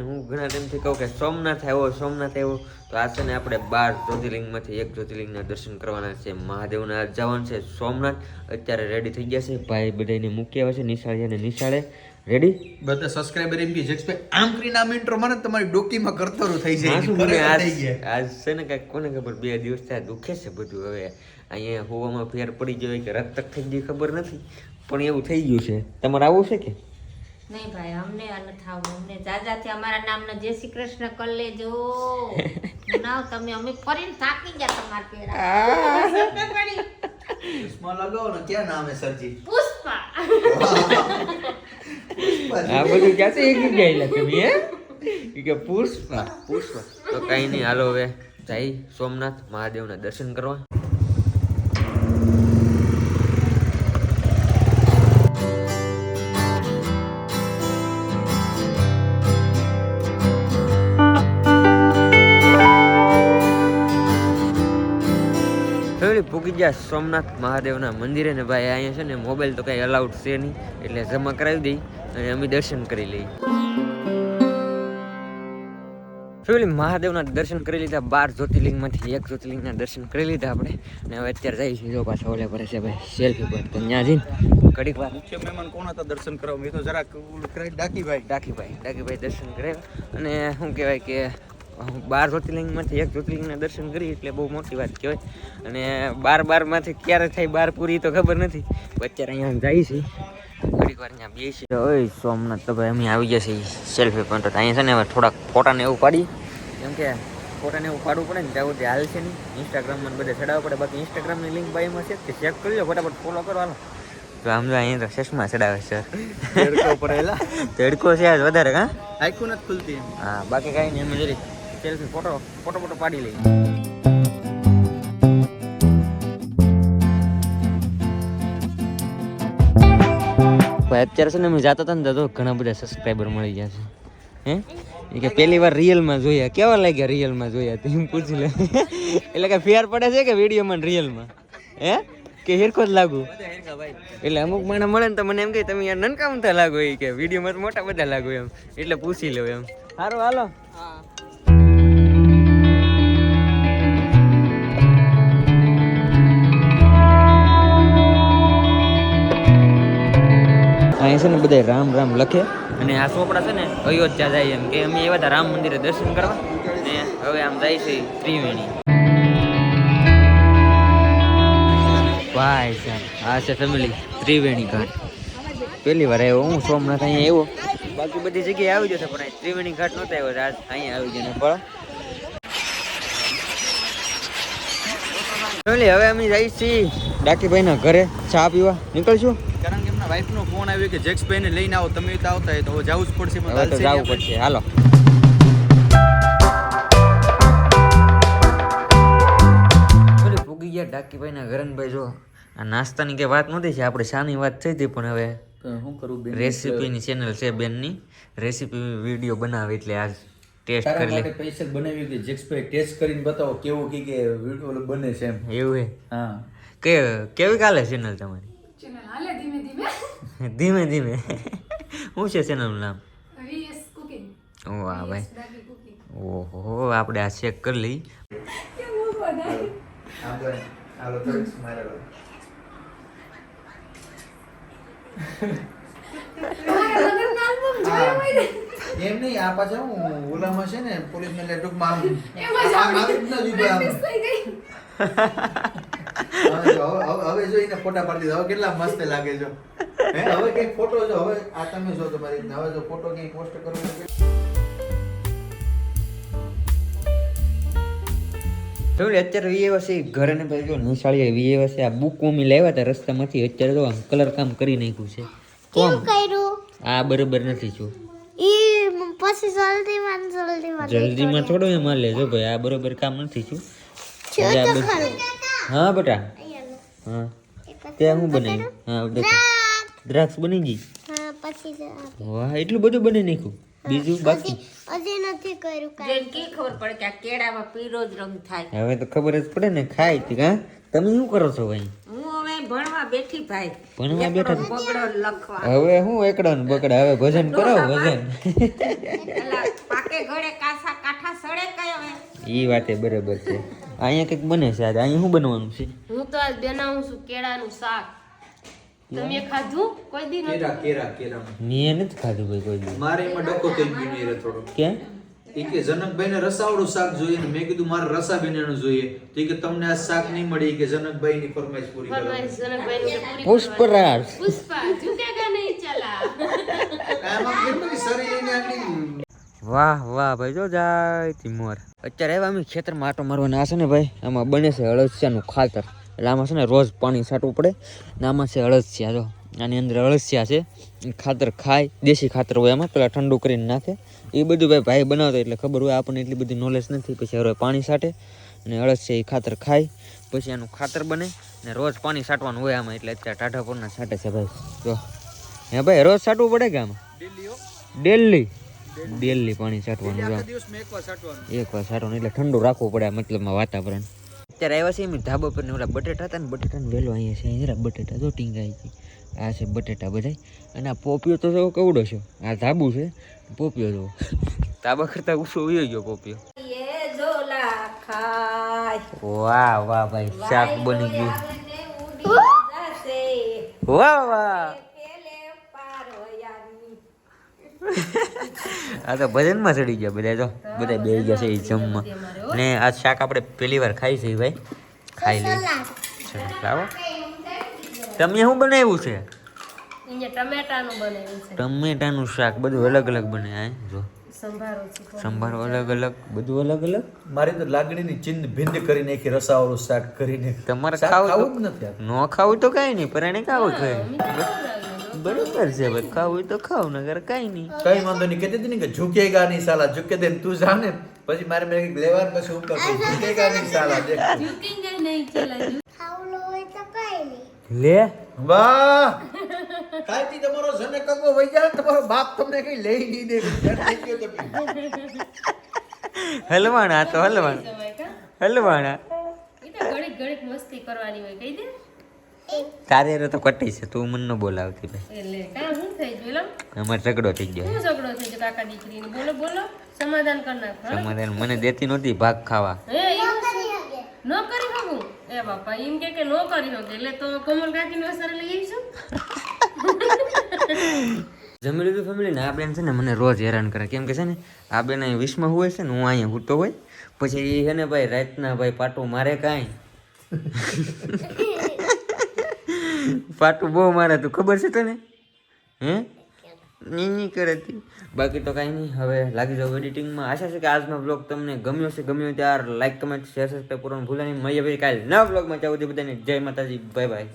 હું ઘણા ટાઈમથી કહું કે સોમનાથ આવ્યો સોમનાથ આવ્યો. તો આ છે ને આપણે બાર જ્યોતિર્લિંગમાંથી એક જ્યોતિર્લિંગના દર્શન કરવાના છે. મહાદેવના છે સોમનાથ. અત્યારે રેડી થઈ ગયા છે. ભાઈ બધાને મૂકી આવે છે, નિશાળે અને નિશાળે. રેડી બધા સબસ્ક્રાઇબર એમ કે જેક્સભાઈ આમ કરીને આમ ઇન્ટ્રો મને તમારી ડોકીમાં કરતરો થઈ જાય શું મને આજ આજ છે ને કાંઈક કોને ખબર બે દિવસ થયા દુખે છે બધું હવે. અહીંયા હોવામાં ફેર પડી ગયો હોય કે રક્ત થઈ ગઈ ખબર નથી. પણ એવું થઈ ગયું છે. તમારે આવું છે કે? નહીં ભાઈ અમને આ નથી આવું અમને જાજાથી અમારા નામના જય શ્રી કૃષ્ણ કરી લેજો. ના તમે અમે ફરીને થાકી ગયા તમારા પેરા. ચશ્મા લગાવો ને ક્યાં નામ હે સરજી? પુષ્પા. આ બધું ક્યાંથી એક ગયેલા તમે કે પુષ્પા. પુષ્પા. તો કઈ નહીં હાલો હવે જઈ સોમનાથ મહાદેવના દર્શન કરવા. પૂકી ગયા સોમનાથ મહાદેવના મંદિરે ને ભાઈ અહીંયા છે ને મોબાઈલ તો કઈ અલાઉડ છે નહીં, એટલે જમા કરાવી દઈ. અને અમે દર્શન કરી લઈએ. ફેવલી મહાદેવના દર્શન કરી લીધા. બાર જ્યોતિર્લિંગમાંથી એક જ્યોતિર્લિંગના દર્શન કરી લીધા આપણે. અને હવે અત્યારે છીએ જો પાછા ઓલે પડે છે ભાઈ સેલ્ફી પર. તો ત્યાં જઈને ઘડીક વાર મુખ્ય મહેમાન કોણ હતા દર્શન કરવા? મેં તો જરાક ડાકીભાઈ. ડાકીભાઈ ડાકીભાઈ દર્શન કર્યા અને શું કહેવાય કે બાર જ્યોતિર્લિંગમાંથી એક જ્યોતિર્લિંગના દર્શન કરી એટલે બહુ મોટી વાત કહેવાય. અને બાર બારમાંથી ક્યારે થાય બાર પૂરી તો ખબર નથી. અત્યારે અહીંયા જઈએ છીએ. ઘડીક વાર અહીંયા બેસી ઓય સોમનાથ તો ભાઈ અમે આવી ગયા છીએ સેલ્ફી પોઈન્ટ તો અહીંયા છે ને હવે થોડાક ફોટાને એવું પાડી. કેમ કે ફોટાને એવું પાડવું પડે ને ત્યાં સુધી હાલ છે નહીં. ઇન્સ્ટાગ્રામમાં બધે ચડાવવા પડે. બાકી ઇન્સ્ટાગ્રામની લિંક બાઈમાં છે કે ચેક કરી લો ફટાફટ ફોલો કરો હાલો. તો આમ જો અહીંયા તો ચશ્મા ચડાવે છે. દેડકો પડેલા. તડકો છે આજ વધારે હા? આખું નથી ખુલતી. હા બાકી કાંઈ નહીં અમે જરી સેલ્ફી ફોટો ફોટો ફોટો પાડી લઈ અત્યારે છે ને અમે જતા હતા ને તો ઘણા બધા સબસ્ક્રાઈબર મળી ગયા છે. હે? કે પહેલી વાર રિયલમાં જોયા. કેવા લાગ્યા રિયલમાં જોયા તેમ પૂછી લે. એટલે કે ફેર પડે છે કે વિડીયોમાં રિયલમાં હે? કે હેરખો જ લાગુ? એટલે અમુક માણસ મળે ને તો મને એમ કહે તમે યાર નનકામતા લાગો. એ કે વિડીયોમાં મોટા બધા લાગો એમ. એટલે પૂછી લો એમ. સારું હાલો. અહીંયા છે ને બધા રામ રામ લખે. અને આ ચોપડા છે ને અયોધ્યા જાય એમ કે અમે એવા રામ મંદિરે દર્શન કરવા. ને હવે આમ જાય છે ત્રિવેણી. ભાઈ સાહેબ આ છે ફેમિલી ત્રિવેણી ઘાટ. પહેલી વાર આવ્યો હું સોમનાથ અહીંયા આવ્યો. બાકી બધી જગ્યાએ આવી જશે પણ ત્રિવેણી ઘાટ નહોતો આવ્યો રાત અહીંયા આવી જઈને પણ હવે અમે જઈએ છીએ ડાકીભાઈના ઘરે ચા પીવા. નીકળશું? કારણ કે એમના વાઈફનો ફોન આવ્યો કે જેક્સભાઈને લઈને આવો તમે તો આવતા હોય તો હવે જવું જ પડશે પણ હવે તો જવું પડશે હાલો. પૂગી ગયા ડાકીભાઈના ઘરનભાઈ જો. આ નાસ્તાની કે વાત નહોતી છે? આપણે શાની વાત થઈ હતી પણ હવે શું કરું બેન? રેસીપીની ચેનલ છે બેનની. રેસીપી વીડિયો બનાવે એટલે આજ ટેસ્ટ કરી લે. પૈસા બનાવી કે જેક્સ જેક્સભાઈ ટેસ્ટ કરીને બતાવો કેવું કે કે વીડિયો બને છે એમ. એવું હે? હા. કે કેવી કાલે ચેનલ તમારી? ધીમે ધીમે શું છે ચેનલનું નામ? ઓ વાહ ભાઈ. ઓહો આપણે આ ચેક કરી લઈ. આપણે હાલો થોડીક મારેલો એમ નહીં આ પાછા હું ઓલામાં છે ને પોલીસ ને ટૂંકમાં આમ જ. હવે જો, જોઈને ફોટા પાડી દીધા. હવે કેટલા મસ્ત લાગે છે હે હવે કઈ ફોટો જો હવે આ તમે જો તમારી હવે જો ફોટો કઈ પોસ્ટ કરો તો અત્યારે વીએવા છે ઘરે ને ભાઈ જો નિશાળીએ વીએવા છે આ બુક ઓમી લાવ્યા હતા રસ્તામાંથી. અત્યારે તો આમ કલર કામ કરી નાખ્યું છે. કોમ કર્યું? આ બરોબર નથી જો. ઈ પછી જલ્દીમાં જલ્દીમાં જલ્દીમાં થોડો એમાં લેજો જો ભાઈ આ બરોબર કામ નથી છું હા બેટા? હા. તે ત્યાં હું બનાવ્યું હા દેખો દ્રાક્ષ! બની ગઈ? હા પછી વાહ એટલું બધું બની નાખ્યું? બીજું બાકી? હજી નથી કર્યું કાંઈ. કે ખબર પડે કે આ કેળામાં પીળો જ રંગ થાય? હવે તો ખબર જ પડે ને ખાય તી હા? તમે શું કરો છો ભાઈ હું હવે ભણવા બેઠી ભાઈ. ભણવા બેઠા બગડો લખવા. હવે હું એકડો ને બકડા હવે ભજન કરો ભજન? પાકે ઘડે કાસા કાઠા સડે કયો હવે? ઈ વાતે બરાબર છે. અહીંયા કંઈક બને છે આજે. અહીંયા શું બનવાનું છે? હું તો આજ બનાવું છું કેળાનું શાક. તમે ખાધું? કોઈ દી કેરા કેરા કેરા મેં નથી ખાધું ભાઈ કોઈ દી. મારે એમાં ડકો થઈ ગયું ને થોડો કેમ એ કે જનકભાઈ ને રસાવાળું શાક જોઈએ ને મેં કીધું મારે રસા બેનાનું જોઈએ. તો એ કે તમને આ શાક નહીં મળી કે જનકભાઈ ની ફરમાઈશ પૂરી કરો જનકભાઈની તો પૂરી પુષ્પરાજ. પુષ્પા ઝુકેગા નહીં ચલા આમાં કેટલું શરીર એને આટલી વાહ વાહ ભાઈ જો જાય તી મોર અત્યારે એવા અમે ખેતરમાં આટો મારવાના હશે છે ને ભાઈ આમાં બને છે અળસિયાનું ખાતર. એટલે આમાં છે ને રોજ પાણી છાંટવું પડે ને આમાં છે અળસિયા જો. આની અંદર અળસિયા છે ખાતર ખાય દેશી ખાતર હોય આમાં પેલા ઠંડુ કરીને નાખે. એ બધું ભાઈ ભાઈ બનાવતો એટલે ખબર હોય આપણને એટલી બધી નોલેજ નથી. પછી હવે પાણી છાંટે અને અળસિયા એ ખાતર ખાય પછી આનું ખાતર બને ને રોજ પાણી છાંટવાનું હોય આમાં. એટલે અત્યારે ટાઢા પરના છાંટે છે ભાઈ જો. હે ભાઈ રોજ છાંટવું પડે કે આમાં? ડેલી. ડેલી પાણી છાંટવાનું એક વાર છાંટવાનું. એટલે ઠંડુ રાખવું પડે મતલબ મતલબમાં વાતાવરણ. અત્યારે આવ્યા છે એમ ધાબા પર ને ઓલા બટેટા હતા ને બટેટા વેલો અહીંયા છે અહીંયા બટેટા તો ટીંગાઈ છે આ છે બટેટા બધાય. અને આ પોપિયો તો જો કવડો છે. આ ધાબુ છે પોપિયો જો ધાબા કરતા ઉછો વયો ગયો પોપિયો એ જોલા ખાય. વાહ વાહ ભાઈ શાક બની ગયું. વાહ વાહ. આ તો ભજનમાં ચડી ગયા બધા જો બધા બે ગયા છે એ જમવા. ને આ શાક આપણે પહેલી વાર ખાઈ છે ભાઈ. ખાઈ લઈએ ચલો, લાવો. તમે શું બનાવ્યું છે? ટમેટાનું બનાવ્યું છે. ટમેટાનું શાક બધું અલગ અલગ બને આ જો. સંભારો અલગ અલગ બધું અલગ અલગ? મારી તો લાગણીની ચિંદ ભિંદ કરી નાખી રસાવાળું શાક કરીને તમારે ખાવું તો જ નથી ન ખાવું તો કાંઈ નહીં પરાણે ખાવું છે બરોબર છે ભાઈ ખાવ હોય તો ખાવ નગર કાંઈ નહીં. કઈ વાંધો નહીં કહેતી હતી ને કે ઝુકેગા નહીં સાલા ઝુકે દે તું જાને પછી મારે મેં કંઈક લેવાનું પછી ઉપર કરું ઝુકેગા નહીં સાલા દેખ. ઝુકેગા નહીં ચલા ખાવલો હોય તો કઈ નહીં લે? વાહ! કાંઈથી તમારો જને કગો વઈ જાય? તમારો બાપ તમને કઈ લઈ નહીં દે. હલવાણા તો હલવાણા. હલવાણા. એ તો ઘડીક ઘડીક મસ્તી કરવાની હોય કહી દે. તારે તો કટી છે તું મને ન બોલાવતી ભાઈ. એટલે કા હું થઈ ગયો ઝઘડો થઈ ગયો. શું ઝઘડો થઈ ગયો કાકા દીકરીને? બોલો બોલો. સમાધાન કર નાખ સમાધાન મને દેતી નહોતી ભાગ ખાવા. હે ન કરી શકું. એ બાપા એમ કે કે ન કરી શકે એટલે તો કમલ કાકીને અસર લઈ આવીશું. જમી લીધું ફેમિલી ને? આ બેન છે ને મને રોજ હેરાન કરે. કેમ કે છે ને આ બેન અહીં વિશમાં હોય છે ને હું અહીંયા હૂતો હોય. પછી એ છે ને ભાઈ રાતના ભાઈ પાટો મારે કાંઈ. પાટું બહુ મારે તું ખબર છે તને? હે? નહીં કરે તી. બાકી તો કાંઈ નહીં. હવે લાગી જાવ એડિટિંગમાં આશા છે કે આજનો બ્લોગ તમને ગમ્યો છે ગમ્યો ત્યાર લાઈક કમેન્ટ શેર સબસ્ક્રાઈબ કરવાનું ભૂલા નહીં. મળીએ ભાઈ કાલે નવા બ્લોગમાં જાવ બધાને જય માતાજી. Bye bye